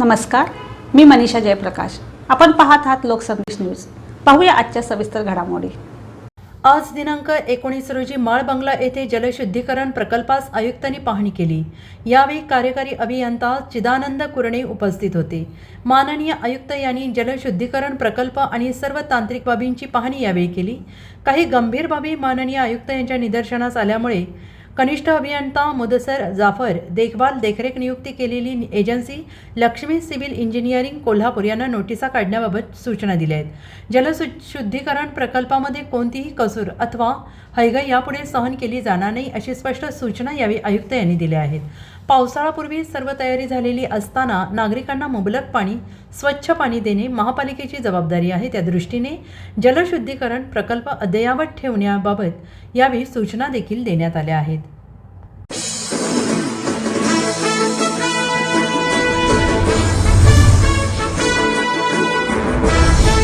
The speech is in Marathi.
नमस्कार मी मनीषा जयप्रकाश. आपण पाहत आहात लोकसंदेश न्यूज. पाहूया आजच्या सविस्तर घडामोडी. आज दिनांक एकोणीस रोजी माळ बंगला येथे जलशुद्धीकरण प्रकल्पास आयुक्तांनी पाहणी केली. यावेळी कार्यकारी अभियंता चिदानंद कुरणे उपस्थित होते. माननीय आयुक्त यांनी जलशुद्धीकरण प्रकल्प आणि सर्व तांत्रिक बाबींची पाहणी यावेळी केली. काही गंभीर बाबी माननीय आयुक्त यांच्या निदर्शनास आल्यामुळे कनिष्ठ अभियंता मुदसर जाफर देखभाल देखरेख नियुक्ती केलेली agency Lakshmi civil engineering Kolhapur यांना नोटिसा काढण्याबाबत सूचना दिल्या आहेत शुद्धीकरण प्रकल्पामध्ये कोणतीही कसूर अथवा हैग यापुढे सहन केली जाणार नाही अशी स्पष्ट सूचना यावेळी आयुक्त यांनी दिल्या आहेत. पावसाळापूर्वी सर्व तयारी झालेली असताना नागरिकांना मुबलक पाणी स्वच्छ पाणी देणे महापालिकेची जबाबदारी आहे. त्या दृष्टीने जलशुद्धीकरण प्रकल्प अद्ययावत ठेवण्याबाबत यावेळी सूचना देखील देण्यात आल्या आहेत.